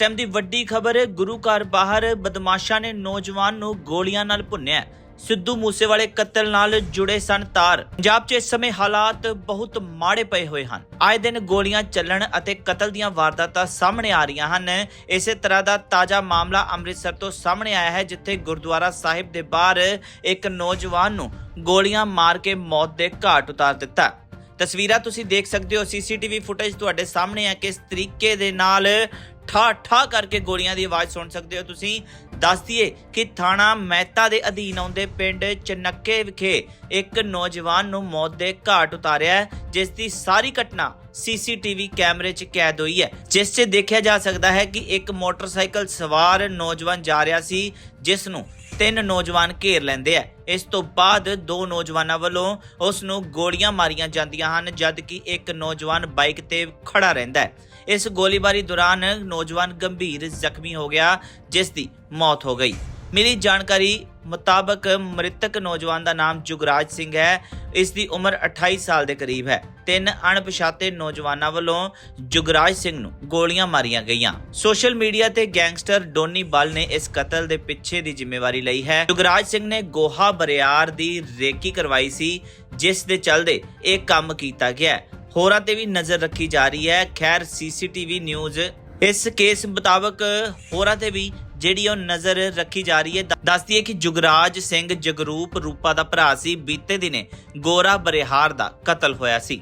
Time ਦੀ ਵੱਡੀ ਖਬਰ, ਗੁਰੂ ਘਰ ਬਾਹਰ ਬਦਮਾਸ਼ਾਂ ਨੇ ਨੌਜਵਾਨ ਨੂੰ ਗੋਲੀਆਂ ਨਾਲ ਭੁੰਨਿਆ ਸਿੱਧੂ ਮੂਸੇਵਾਲੇ ਕਤਲ ਨਾਲ ਜੁੜੇ ਸਨ ਤਾਰ। ਪੰਜਾਬ 'ਚ ਇਸ ਸਮੇਂ ਹਾਲਾਤ ਬਹੁਤ ਮਾੜੇ ਪਏ ਹੋਏ ਹਨ। ਆਏ ਦਿਨ ਗੋਲੀਆਂ ਚੱਲਣ ਅਤੇ ਕਤਲ ਦੀਆਂ ਵਾਰਦਾਤਾਂ ਸਾਹਮਣੇ ਆ ਰਹੀਆਂ ਹਨ। ਇਸੇ ਤਰ੍ਹਾਂ ਦਾ ਤਾਜ਼ਾ ਮਾਮਲਾ ਅੰਮ੍ਰਿਤਸਰ ਤੋਂ ਸਾਹਮਣੇ ਆਇਆ ਹੈ, ਜਿੱਥੇ ਗੁਰਦੁਆਰਾ ਸਾਹਿਬ ਦੇ ਬਾਹਰ ਇੱਕ ਨੌਜਵਾਨ ਨੂੰ ਗੋਲੀਆਂ ਮਾਰ ਕੇ ਮੌਤ ਦੇ ਘਾਟ ਉਤਾਰ ਦਿੱਤਾ। ਤਸਵੀਰਾਂ ਤੁਸੀਂ ਦੇਖ ਸਕਦੇ ਹੋ। ਸੀਸੀਟੀਵੀ ਫੁਟੇਜ ਤੁਹਾਡੇ ਸਾਹਮਣੇ ਹੈ ਕਿਸ ਤਰੀਕੇ ਦੇ ਨਾਲ ਠਾ ਠਾ ਕਰਕੇ ਗੋਲੀਆਂ ਦੀ ਆਵਾਜ਼ ਸੁਣ ਸਕਦੇ ਹੋ ਤੁਸੀਂ। ਦੱਸ ਦਈਏ ਕਿ ਥਾਣਾ ਮਹਿਤਾ ਦੇ ਅਧੀਨ ਆਉਂਦੇ ਪਿੰਡ ਚਨੱਕੇ ਵਿਖੇ ਇੱਕ ਨੌਜਵਾਨ ਨੂੰ ਮੌਤ ਦੇ ਘਾਟ ਉਤਾਰਿਆ ਹੈ, ਜਿਸ ਦੀ ਸਾਰੀ ਘਟਨਾ ਸੀਸੀਟੀਵੀ ਕੈਮਰੇ 'ਚ ਕੈਦ ਹੋਈ ਹੈ। ਜਿਸ 'ਚ ਦੇਖਿਆ ਜਾ ਸਕਦਾ ਹੈ ਕਿ ਇੱਕ ਮੋਟਰਸਾਈਕਲ ਸਵਾਰ ਨੌਜਵਾਨ ਜਾ ਰਿਹਾ ਸੀ, ਜਿਸ ਨੂੰ ਤਿੰਨ ਨੌਜਵਾਨ ਘੇਰ ਲੈਂਦੇ ਆ। ਇਸ ਤੋਂ ਬਾਅਦ ਦੋ ਨੌਜਵਾਨਾਂ ਵੱਲੋਂ ਉਸ ਨੂੰ ਗੋਲੀਆਂ ਮਾਰੀਆਂ ਜਾਂਦੀਆਂ ਹਨ ਜਦ ਕਿ ਇੱਕ ਨੌਜਵਾਨ ਬਾਈਕ ਤੇ ਖੜਾ ਰਹਿੰਦਾ ਹੈ। ਇਸ ਗੋਲੀਬਾਰੀ ਦੌਰਾਨ ਨੌਜਵਾਨ ਗੰਭੀਰ ਜ਼ਖਮੀ ਹੋ ਗਿਆ, ਜਿਸ ਦੀ ਮੌਤ ਹੋ ਗਈ। ਮਿਲੀ ਜਾਣਕਾਰੀ ਮੁਤਾਬਕ ਮ੍ਰਿਤਕ ਨੌਜਵਾਨ ਦਾ ਨਾਮ ਜੁਗਰਾਜ ਸਿੰਘ ਹੈ। ਇਸ ਦੀ ਉਮਰ 28 ਸਾਲ ਦੇ ਕਰੀਬ ਹੈ। ਤਿੰਨ ਅਣਪਛਾਤੇ ਨੌਜਵਾਨਾਂ ਵੱਲੋਂ ਜੁਗਰਾਜ ਸਿੰਘ ਨੂੰ ਗੋਲੀਆਂ ਮਾਰੀਆਂ ਗਈਆਂ। ਸੋਸ਼ਲ ਮੀਡੀਆ ਤੇ ਗੈਂਗਸਟਰ ਡੋਨੀ ਬਲ ਨੇ ਇਸ ਕਤਲ ਦੇ ਪਿੱਛੇ ਦੀ ਜ਼ਿੰਮੇਵਾਰੀ ਲਈ ਹੈ। ਜੁਗਰਾਜ ਸਿੰਘ ਨੇ ਗੋਹਾ ਬਰਿਆਰ ਦੀ ਰੇਕੀ ਕਰਵਾਈ ਸੀ, ਜਿਸ ਦੇ ਚੱਲਦੇ ਇਹ ਕੰਮ ਕੀਤਾ ਗਿਆ ਹੋਰਾਂ ਤੇ ਵੀ ਨਜ਼ਰ ਰੱਖੀ ਜਾ ਰਹੀ ਹੈ। ਖੈਰ, ਸੀਸੀਟੀਵੀ ਨਿਊਜ਼ ਇਸ ਕੇਸ ਮੁਤਾਬਕ ਹੋਰਾਂ ਤੇ ਵੀ ਜਿਹੜੀ ਉਹ ਨਜ਼ਰ ਰੱਖੀ ਜਾ ਰਹੀ ਹੈ। ਦੱਸਦੀ ਹੈ ਕਿ ਜੁਗਰਾਜ ਸਿੰਘ ਜਗਰੂਪ ਰੂਪਾ ਦਾ ਭਰਾ ਸੀ। ਬੀਤੇ ਦਿਨੇ ਗੋਰਾ ਬਰਿਹਾਰ ਦਾ ਕਤਲ ਹੋਇਆ ਸੀ।